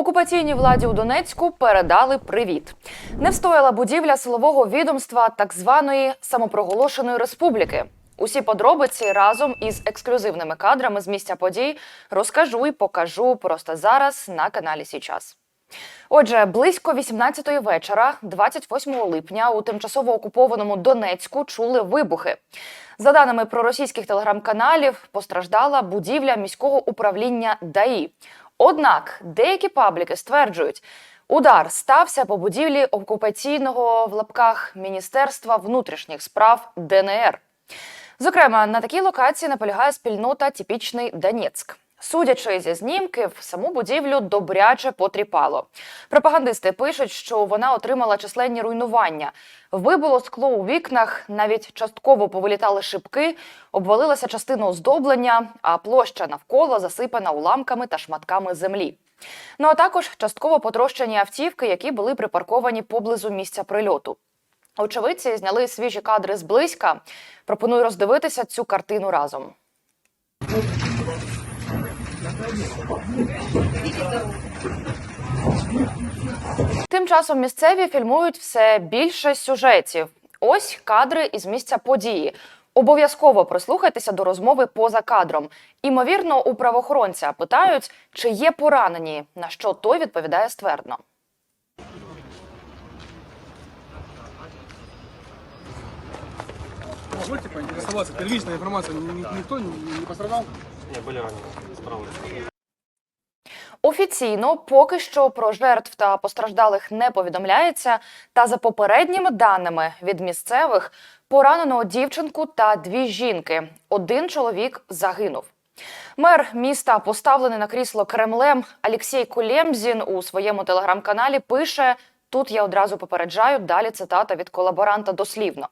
Окупаційній владі у Донецьку передали привіт. Не встояла будівля силового відомства так званої самопроголошеної республіки. Усі подробиці разом із ексклюзивними кадрами з місця подій розкажу і покажу просто зараз на каналі Січас. Отже, близько 18-ї вечора, 28 липня, у тимчасово окупованому Донецьку чули вибухи. За даними проросійських телеграм-каналів, постраждала будівля міського управління ДАІ. Однак деякі пабліки стверджують, удар стався по будівлі окупаційного в лапках Міністерства внутрішніх справ ДНР. Зокрема, на такій локації наполягає спільнота Тіпічний Донецьк. Судячи зі знімків, саму будівлю добряче потріпало. Пропагандисти пишуть, що вона отримала численні руйнування. Вибило скло у вікнах, навіть частково повилітали шибки, обвалилася частина оздоблення, а площа навколо засипана уламками та шматками землі. Ну а також частково потрощені автівки, які були припарковані поблизу місця прильоту. Очевидці зняли свіжі кадри зблизька. Пропоную роздивитися цю картину разом. Тим часом місцеві фільмують все більше сюжетів. Ось кадри із місця події. Обов'язково прислухайтеся до розмови поза кадром. Імовірно, у правоохоронця питають, чи є поранені, на що той відповідає ствердно. Позвольте поинтересоваться, первичная информация, ни- ни- не не Не, были ранены. Офіційно поки що про жертв та постраждалих не повідомляється. Та за попередніми даними від місцевих поранено дівчинку та дві жінки. Один чоловік загинув. Мер міста, поставлений на крісло Кремлем, Алексій Кулємзін у своєму телеграм-каналі пише: тут я одразу попереджаю. Далі цитата від колаборанта дослівно.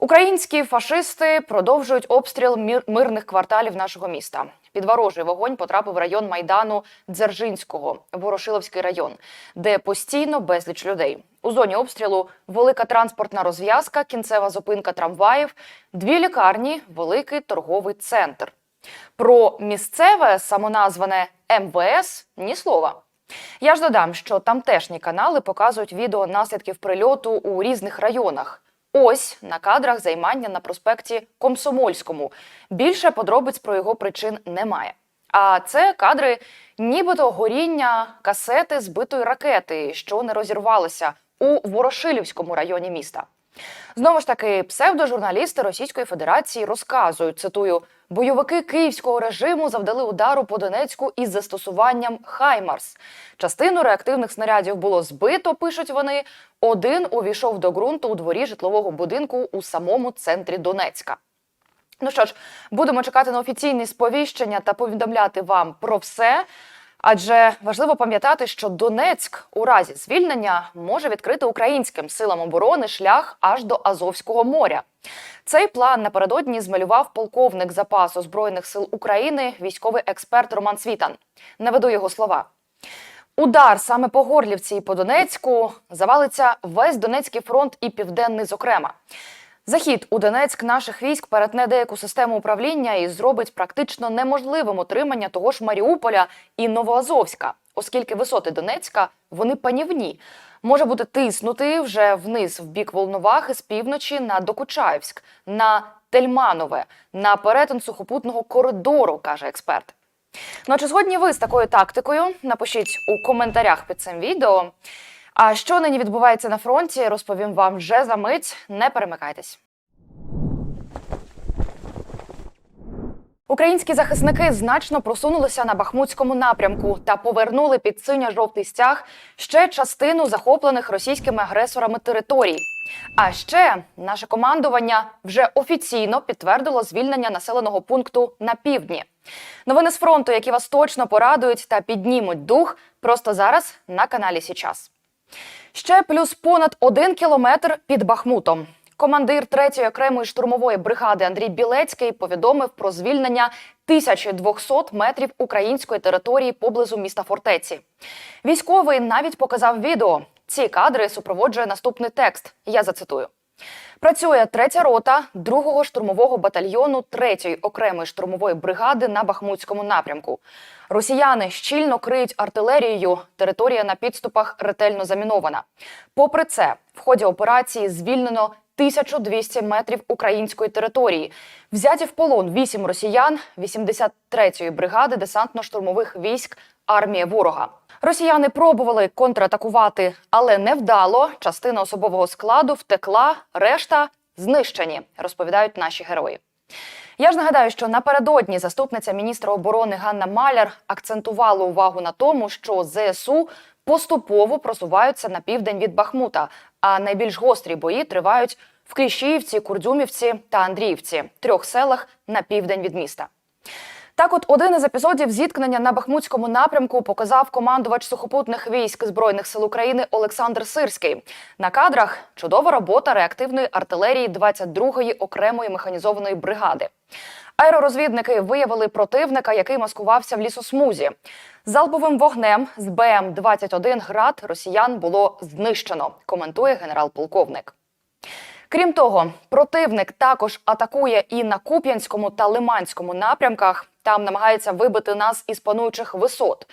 Українські фашисти продовжують обстріл мирних кварталів нашого міста. Під ворожий вогонь потрапив район майдану Дзержинського, Ворошиловський район, де постійно безліч людей. У зоні обстрілу велика транспортна розв'язка, кінцева зупинка трамваїв, дві лікарні, великий торговий центр. Про місцеве самоназване МВС ні слова. Я ж додам, що тамтешні канали показують відео наслідків прильоту у різних районах. Ось на кадрах займання на проспекті Комсомольському. Більше подробиць про його причин немає. А це кадри нібито горіння касети збитої ракети, що не розірвалися у Ворошилівському районі міста. Знову ж таки, псевдожурналісти Російської Федерації розказують, цитую, бойовики київського режиму завдали удару по Донецьку із застосуванням Хаймарс. Частину реактивних снарядів було збито, пишуть вони. Один увійшов до ґрунту у дворі житлового будинку у самому центрі Донецька. Ну що ж, будемо чекати на офіційні сповіщення та повідомляти вам про все. Адже важливо пам'ятати, що Донецьк у разі звільнення може відкрити українським силам оборони шлях аж до Азовського моря. Цей план напередодні змалював полковник запасу збройних сил України, військовий експерт Роман Світан. Наведу його слова. Удар саме по Горлівці і по Донецьку завалиться весь Донецький фронт і південний, зокрема. Захід у Донецьк наших військ перетне деяку систему управління і зробить практично неможливим утримання того ж Маріуполя і Новоазовська, оскільки висоти Донецька вони панівні. Може бути тиснути вже вниз в бік Волновахи з півночі на Докучаївськ, на Тельманове, на перетин сухопутного коридору, каже експерт. Ну а чи згодні ви з такою тактикою? Напишіть у коментарях під цим відео. А що нині відбувається на фронті, розповім вам вже за мить. Не перемикайтесь. Українські захисники значно просунулися на Бахмутському напрямку та повернули під синьо-жовтий стяг ще частину захоплених російськими агресорами територій. А ще наше командування вже офіційно підтвердило звільнення населеного пункту на півдні. Новини з фронту, які вас точно порадують та піднімуть дух, просто зараз на каналі Січас. Ще плюс понад один кілометр під Бахмутом. Командир 3-ї окремої штурмової бригади Андрій Білецький повідомив про звільнення 1200 метрів української території поблизу міста фортеці. Військовий навіть показав відео. Ці кадри супроводжує наступний текст. Я зацитую. Працює третя рота другого штурмового батальйону третьої окремої штурмової бригади на Бахмутському напрямку. Росіяни щільно криють артилерією. Територія на підступах ретельно замінована. Попри це, в ході операції звільнено 1200 метрів української території. Взяті в полон 8 росіян 83-ї бригади десантно-штурмових військ армії ворога. Росіяни пробували контратакувати, але невдало. Частина особового складу втекла, решта знищені, розповідають наші герої. Я ж нагадаю, що напередодні заступниця міністра оборони Ганна Маляр акцентувала увагу на тому, що ЗСУ поступово просуваються на південь від Бахмута, а найбільш гострі бої тривають в Кліщіївці, Курдюмівці та Андріївці трьох селах на південь від міста. Так, от один із епізодів зіткнення на Бахмутському напрямку показав командувач сухопутних військ збройних сил України Олександр Сирський. На кадрах чудова робота реактивної артилерії 22-ї окремої механізованої бригади. Аеророзвідники виявили противника, який маскувався в лісосмузі. Залповим вогнем з БМ-21 град росіян було знищено. Коментує генерал-полковник. Крім того, противник також атакує і на Куп'янському та Лиманському напрямках. Там намагається вибити нас із пануючих висот.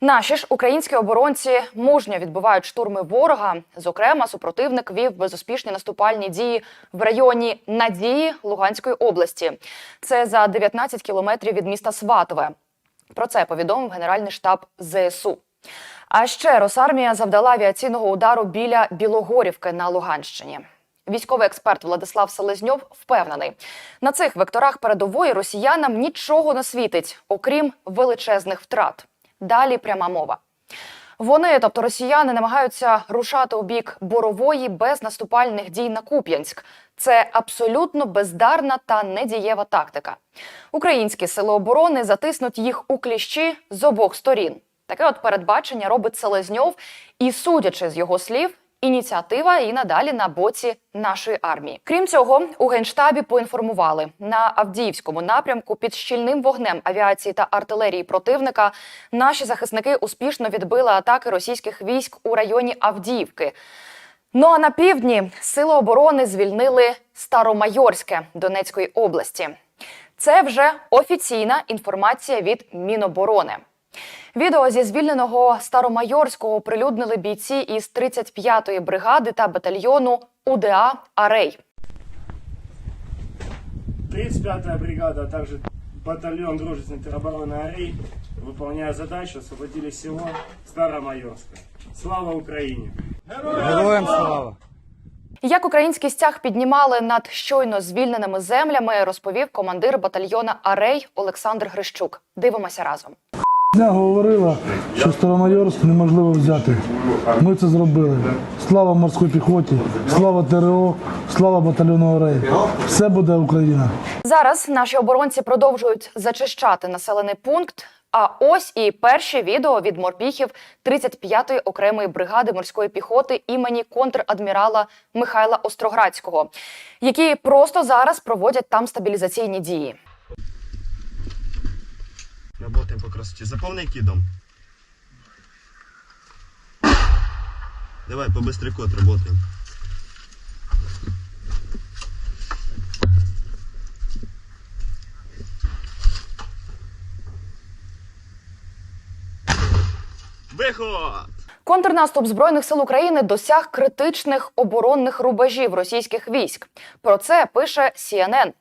Наші ж українські оборонці мужньо відбивають штурми ворога. Зокрема, супротивник вів безуспішні наступальні дії в районі Надії Луганської області. Це за 19 кілометрів від міста Сватове. Про це повідомив Генеральний штаб ЗСУ. А ще Росармія завдала авіаційного удару біля Білогорівки на Луганщині. Військовий експерт Владислав Селезньов впевнений, на цих векторах передової росіянам нічого не світить, окрім величезних втрат. Далі пряма мова. Вони, тобто росіяни, намагаються рушати у бік борової без наступальних дій на Куп'янськ. Це абсолютно бездарна та недієва тактика. Українські сили оборони затиснуть їх у кліщі з обох сторін. Таке от передбачення робить Селезньов, і судячи з його слів, ініціатива і надалі на боці нашої армії. Крім цього, у генштабі поінформували на Авдіївському напрямку під щільним вогнем авіації та артилерії противника. Наші захисники успішно відбили атаки російських військ у районі Авдіївки. Ну а на півдні сили оборони звільнили Старомайорське Донецької області. Це вже офіційна інформація від Міноборони. Відео зі звільненого Старомайорського оприлюднили бійці із 35-ї бригади та батальйону УДА Арей. 35-я бригада, а также батальон дружественной теробороны «Арей», выполняя задачу, освободили село Старомайорское. Слава Украине! Героям слава! Як український стяг піднімали над щойно звільненими землями, розповів командир батальйона Арей Олександр Грищук. Дивимося разом. Дня говорила, що Старомайорськ неможливо взяти. Ми це зробили. Слава морській піхоті, слава ТРО, слава батальйону Орей. Все буде Україна. Зараз наші оборонці продовжують зачищати населений пункт. А ось і перші відео від морпіхів 35-ї окремої бригади морської піхоти імені контрадмірала Михайла Остроградського, які просто зараз проводять там стабілізаційні дії. По красоте. Заполняй кидом. Давай, побыстрее код работаем. Выход! Контрнаступ збройних сил України досяг критичних оборонних рубежів російських військ. Про це пише CNN.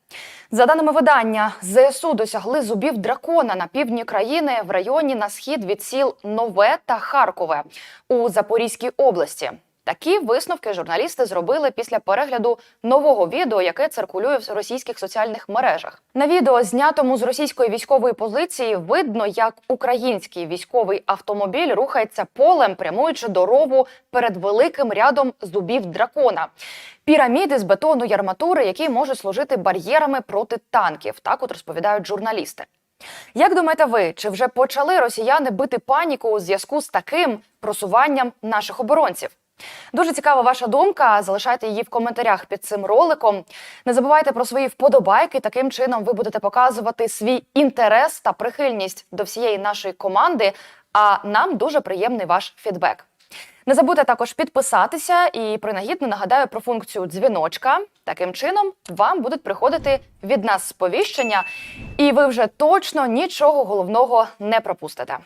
За даними видання, ЗСУ досягли зубів дракона на півдні країни в районі на схід від сіл Нове та Харкове у Запорізькій області. Такі висновки журналісти зробили після перегляду нового відео, яке циркулює в російських соціальних мережах. На відео, знятому з російської військової позиції, видно, як український військовий автомобіль рухається полем, прямуючи до рову перед великим рядом зубів дракона. Піраміди з бетону й арматури, які можуть служити бар'єрами проти танків. Так от розповідають журналісти. Як думаєте ви, чи вже почали росіяни бити паніку у зв'язку з таким просуванням наших оборонців? Дуже цікава ваша думка. Залишайте її в коментарях під цим роликом. Не забувайте про свої вподобайки. Таким чином ви будете показувати свій інтерес та прихильність до всієї нашої команди. А нам дуже приємний ваш фідбек. Не забудьте також підписатися і принагідно нагадаю про функцію дзвіночка. Таким чином вам будуть приходити від нас сповіщення, і ви вже точно нічого головного не пропустите.